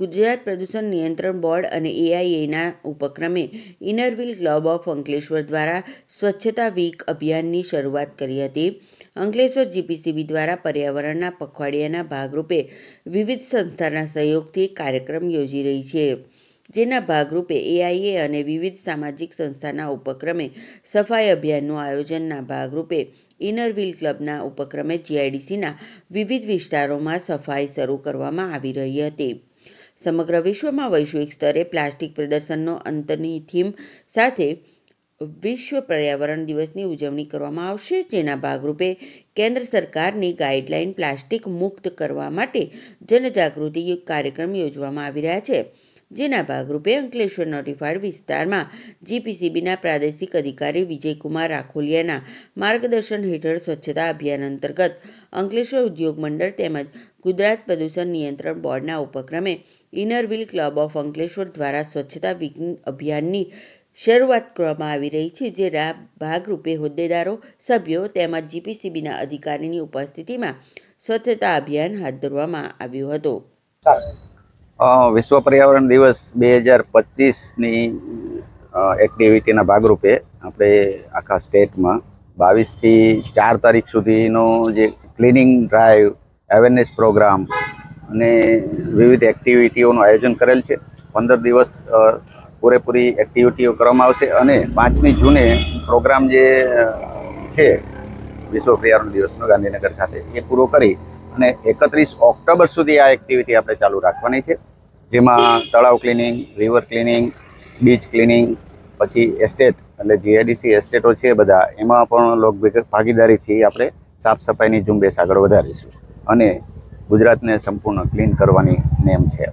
ગુજરાત પ્રદૂષણ નિયંત્રણ બોર્ડ અને એઆઈએના ઉપક્રમે ઇનરવિલ ક્લબ ઓફ અંકલેશ્વર દ્વારા સ્વચ્છતા વીક અભિયાનની શરૂઆત કરી હતી. અંકલેશ્વર જીપીસીબી દ્વારા પર્યાવરણના પખવાડિયાના ભાગરૂપે વિવિધ સંસ્થાના સહયોગથી કાર્યક્રમ યોજી રહી છે. જેના ભાગરૂપે એઆઈએ અને વિવિધ સામાજિક સંસ્થાના ઉપક્રમે સફાઈ અભિયાનનું આયોજનના ભાગરૂપે ઇનરવ્હીલ ક્લબના ઉપક્રમે જીઆઈડીસીના વિવિધ વિસ્તારોમાં સફાઈ શરૂ કરવામાં આવી રહી હતી. સમગ્ર વિશ્વમાં વૈશ્વિક સ્તરે પ્લાસ્ટિક પ્રદર્શનનો અંતની થીમ સાથે વિશ્વ પર્યાવરણ દિવસની ઉજવણી કરવામાં આવશે, જેના ભાગરૂપે કેન્દ્ર સરકારની ગાઈડલાઈન પ્લાસ્ટિક મુક્ત કરવા માટે જનજાગૃતિ કાર્યક્રમ યોજવામાં આવી રહ્યા છે. જેના ભાગરૂપે અંકલેશ્વર નોટિફાઈડ વિસ્તારમાં જીપીસીબીના પ્રાદેશિક અધિકારી વિજયકુમાર રાખોલિયાના માર્ગદર્શન હેઠળ સ્વચ્છતા અભિયાન અંતર્ગત અંકલેશ્વર ઉદ્યોગ મંડળ તેમજ ગુજરાત પ્રદૂષણ નિયંત્રણ બોર્ડના ઉપક્રમે ઇનરવિલ ક્લબ ઓફ અંકલેશ્વર દ્વારા સ્વચ્છતા વીક અભિયાનની શરૂઆત કરવામાં આવી રહી છે, જેના ભાગરૂપે હોદ્દેદારો, સભ્યો તેમજ જીપીસીબીના અધિકારીની ઉપસ્થિતિમાં સ્વચ્છતા અભિયાન હાથ ધરવામાં આવ્યું હતું. વિશ્વ પર્યાવરણ દિવસ બે હજાર પચીસની એક્ટિવિટીના ભાગરૂપે આપણે આખા સ્ટેટમાં બાવીસથી ચાર તારીખ સુધીનો જે ક્લિનિંગ ડ્રાઈવ અવેરનેસ પ્રોગ્રામ અને વિવિધ એક્ટિવિટીઓનું આયોજન કરેલ છે. પંદર દિવસ પૂરેપૂરી એક્ટિવિટીઓ કરવામાં આવશે અને પાંચમી જૂને પ્રોગ્રામ જે છે વિશ્વ પર્યાવરણ દિવસનો ગાંધીનગર ખાતે, એ પૂરો કરી અને એકત્રીસ ઓક્ટોબર સુધી આ એક્ટિવિટી આપણે ચાલુ રાખવાની છે. જેમાં તળાવ cleaning river cleaning beach cleaning પછી એસ્ટેટ એટલે જીઆઈડીસી એસ્ટેટો છે બધા. એમાં પણ લોક ભાગીદારીથી આપણે સાફ સફાઈની ઝુંબેશ આગળ વધારીશું. અને ગુજરાતને સંપૂર્ણ ક્લીન કરવાની નેમ છે.